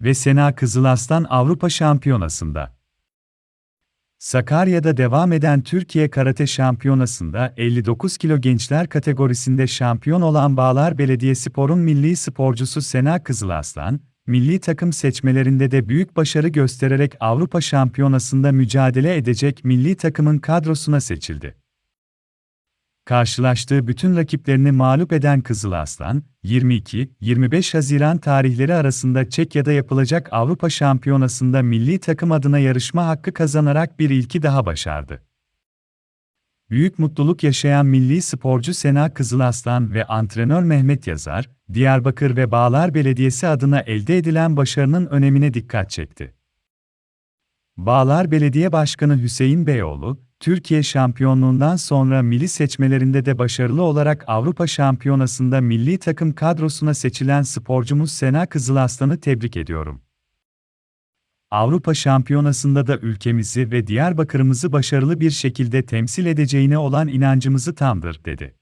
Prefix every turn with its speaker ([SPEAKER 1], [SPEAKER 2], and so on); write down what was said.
[SPEAKER 1] ve Sena Kızılaslan Avrupa Şampiyonası'nda. Sakarya'da devam eden Türkiye Karate Şampiyonası'nda 59 kilo gençler kategorisinde şampiyon olan Bağlar Belediyespor'un milli sporcusu Sena Kızılaslan, milli takım seçmelerinde de büyük başarı göstererek Avrupa Şampiyonası'nda mücadele edecek milli takımın kadrosuna seçildi. Karşılaştığı bütün rakiplerini mağlup eden Kızıl Aslan, 22-25 Haziran tarihleri arasında Çekya'da yapılacak Avrupa Şampiyonası'nda milli takım adına yarışma hakkı kazanarak bir ilki daha başardı. Büyük mutluluk yaşayan milli sporcu Sena Kızılaslan ve antrenör Mehmet Yazar, Diyarbakır ve Bağlar Belediyesi adına elde edilen başarının önemine dikkat çekti. Bağlar Belediye Başkanı Hüseyin Beyoğlu, Türkiye şampiyonluğundan sonra milli seçmelerinde de başarılı olarak Avrupa Şampiyonası'nda milli takım kadrosuna seçilen sporcumuz Sena Kızılaslan'ı tebrik ediyorum. Avrupa Şampiyonası'nda da ülkemizi ve Diyarbakır'ımızı başarılı bir şekilde temsil edeceğine olan inancımızı tamdır, dedi.